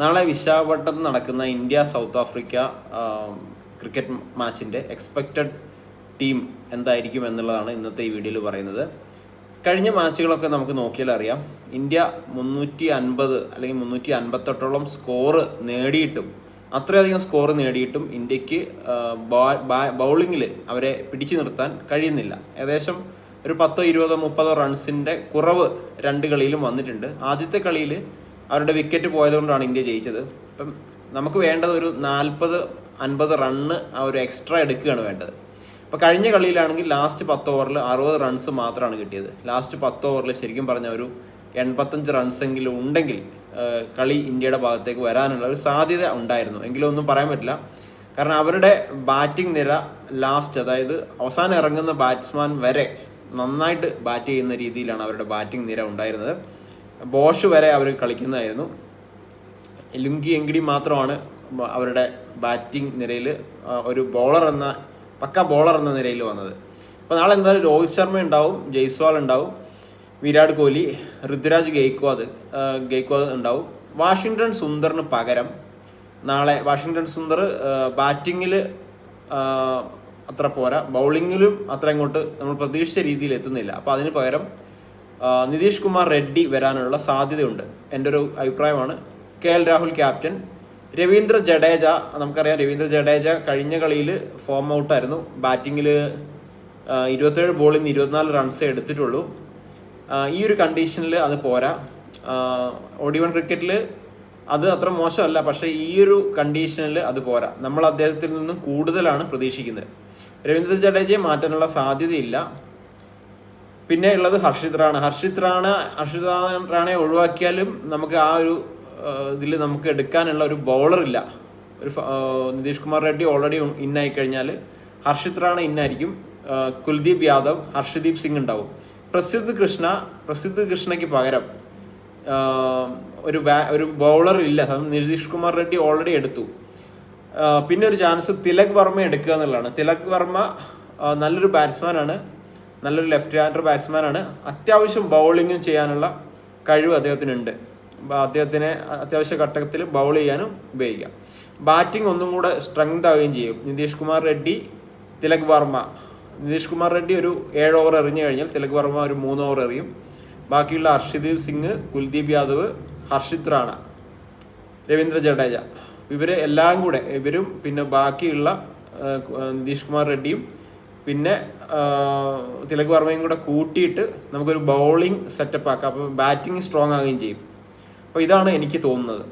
നാളെ വിശാഖപട്ടണത്ത് നടക്കുന്ന ഇന്ത്യ സൗത്ത് ആഫ്രിക്ക ക്രിക്കറ്റ് മാച്ചിന്റെ എക്സ്പെക്റ്റഡ് ടീം എന്തായിരിക്കും എന്നുള്ളതാണ് ഇന്നത്തെ ഈ വീഡിയോയിൽ പറയുന്നത്. കഴിഞ്ഞ മാച്ചുകളൊക്കെ നമുക്ക് നോക്കിയാൽ അറിയാം. ഇന്ത്യ മുന്നൂറ്റി അൻപത് അല്ലെങ്കിൽ മുന്നൂറ്റി അൻപത്തെട്ടോളം സ്കോറ് നേടിയിട്ടും അത്രയധികം സ്കോർ നേടിയിട്ടും ഇന്ത്യയ്ക്ക് ബൗളിങ്ങിൽ അവരെ പിടിച്ചു നിർത്താൻ കഴിയുന്നില്ല. ഏകദേശം ഒരു പത്തോ ഇരുപതോ മുപ്പതോ റൺസിന്റെ കുറവ് രണ്ട് കളിയിലും വന്നിട്ടുണ്ട്. ആദ്യത്തെ കളിയിൽ അവരുടെ വിക്കറ്റ് പോയതുകൊണ്ടാണ് ഇന്ത്യ ജയിച്ചത്. ഇപ്പം നമുക്ക് വേണ്ടത് ഒരു നാൽപ്പത് അൻപത് റണ്ണ് ആ ഒരു എക്സ്ട്രാ എടുക്കുകയാണ് വേണ്ടത്. അപ്പോൾ കഴിഞ്ഞ കളിയിലാണെങ്കിൽ ലാസ്റ്റ് പത്ത് ഓവറിൽ അറുപത് റൺസ് മാത്രമാണ് കിട്ടിയത്. ലാസ്റ്റ് പത്ത് ഓവറിൽ ശരിക്കും പറഞ്ഞ ഒരു എൺപത്തഞ്ച് റൺസെങ്കിലും ഉണ്ടെങ്കിൽ കളി ഇന്ത്യയുടെ ഭാഗത്തേക്ക് വരാനുള്ള ഒരു സാധ്യത ഉണ്ടായിരുന്നു. എങ്കിലും ഒന്നും പറയാൻ പറ്റില്ല. കാരണം അവരുടെ ബാറ്റിംഗ് നിര ലാസ്റ്റ് അതായത് അവസാനം ഇറങ്ങുന്ന ബാറ്റ്സ്മാൻ വരെ നന്നായിട്ട് ബാറ്റ് ചെയ്യുന്ന രീതിയിലാണ് അവരുടെ ബാറ്റിംഗ് നിര ഉണ്ടായിരുന്നത്. ബോഷ് വരെ അവർ കളിക്കുന്നതായിരുന്നു. ലുങ്കി എങ്കിടി മാത്രമാണ് അവരുടെ ബാറ്റിംഗ് നിരയിൽ ഒരു ബോളർ എന്ന പക്ക ബോളർ എന്ന നിരയിൽ വന്നത്. അപ്പോൾ നാളെ എന്തായാലും രോഹിത് ശർമ്മ ഉണ്ടാവും ജയ്സ്വാൾ ഉണ്ടാവും വിരാട് കോഹ്ലി ഋതുരാജ് ഗെയ്ക്വാദ് ഗെയ്ക്വാദ് ഉണ്ടാവും. വാഷിങ്ടൺ സുന്ദറിന് പകരം നാളെ വാഷിങ്ടൺ സുന്ദർ ബാറ്റിങ്ങിൽ അത്ര പോരാ. ബൗളിങ്ങിലും അത്ര ഇങ്ങോട്ട് നമ്മൾ പ്രതീക്ഷിച്ച രീതിയിൽ എത്തുന്നില്ല. അപ്പോൾ അതിന് പകരം നിതീഷ് കുമാർ റെഡ്ഡി വരാനുള്ള സാധ്യതയുണ്ട്. എന്റെ ഒരു അഭിപ്രായമാണ്. K L Rahul captain. Ravindra Jadeja നമുക്കറിയാം രവീന്ദ്ര ജഡേജ കഴിഞ്ഞ കളിയിൽ ഫോം ഔട്ടായിരുന്നു ബാറ്റിങ്ങിൽ ഇരുപത്തേഴ് ബോളിൽ നിന്ന് ഇരുപത്തിനാല് റൺസേ എടുത്തിട്ടുള്ളൂ. ഈ ഒരു കണ്ടീഷനിൽ അത് പോരാ. ഒടി വൺ ക്രിക്കറ്റിൽ അത് അത്ര മോശമല്ല പക്ഷേ ഈ ഒരു കണ്ടീഷനിൽ അത് പോരാ. നമ്മൾ അദ്ദേഹത്തിൽ നിന്നും കൂടുതലാണ് പ്രതീക്ഷിക്കുന്നത്. രവീന്ദ്ര ജഡേജയെ മാറ്റാനുള്ള സാധ്യതയില്ല. പിന്നെ ഉള്ളത് ഹർഷിത് റാണ ഹർഷിത് റാണ ഹർഷിത് റാണയെ ഒഴിവാക്കിയാലും നമുക്ക് ആ ഒരു ഇതിൽ നമുക്ക് എടുക്കാനുള്ള ഒരു ബൗളർ ഇല്ല. ഒരു നിതീഷ് കുമാർ റെഡ്ഡി ഓൾറെഡി ഇന്നായി കഴിഞ്ഞാൽ ഹർഷിത് റാണ ഇന്നായിരിക്കും കുൽദീപ് യാദവ് ഹർഷദീപ് സിംഗ് ഉണ്ടാവും. പ്രസിദ്ധ് കൃഷ്ണ പ്രസിദ്ധ് കൃഷ്ണയ്ക്ക് പകരം ഒരു ബാ ഒരു ബൗളർ ഇല്ല. നിതീഷ് കുമാർ റെഡ്ഡി ഓൾറെഡി എടുത്തു. പിന്നെ ഒരു ചാൻസ് തിലക് വർമ്മ എടുക്കുക എന്നുള്ളതാണ്. തിലക് വർമ്മ നല്ലൊരു ബാറ്റ്സ്മാനാണ് നല്ലൊരു ലെഫ്റ്റ് ഹാൻഡർ ബാറ്റ്സ്മാനാണ് അത്യാവശ്യം ബൗളിങ്ങും ചെയ്യാനുള്ള കഴിവ് അദ്ദേഹത്തിനുണ്ട്. അദ്ദേഹത്തിനെ അത്യാവശ്യ ഘട്ടത്തിൽ ബൗൾ ചെയ്യാനും ഉപയോഗിക്കാം. ബാറ്റിംഗ് ഒന്നും കൂടെ സ്ട്രെങ്ത് ആവുകയും ചെയ്യും. നിതീഷ് കുമാർ റെഡ്ഡി തിലക് വർമ്മ. നിതീഷ് കുമാർ റെഡ്ഡി ഒരു ഏഴ് ഓവർ എറിഞ്ഞു കഴിഞ്ഞാൽ തിലക് വർമ്മ ഒരു മൂന്ന് ഓവർ എറിയും. ബാക്കിയുള്ള ഹർഷിദീപ് സിംഗ് കുൽദീപ് യാദവ് ഹർഷിത് റാണ രവീന്ദ്ര ജഡേജ. ഇവരെ എല്ലാം കൂടെ ഇവരും പിന്നെ ബാക്കിയുള്ള നിതീഷ് കുമാർ റെഡ്ഡിയും പിന്നെ തിലക് വർമ്മയും കൂടെ കൂട്ടിയിട്ട് നമുക്കൊരു ബൗളിംഗ് സെറ്റപ്പ് ആക്കാം. അപ്പം ബാറ്റിംഗ് സ്ട്രോങ് ആകുകയും ചെയ്യും. അപ്പോൾ ഇതാണ് എനിക്ക് തോന്നുന്നത്.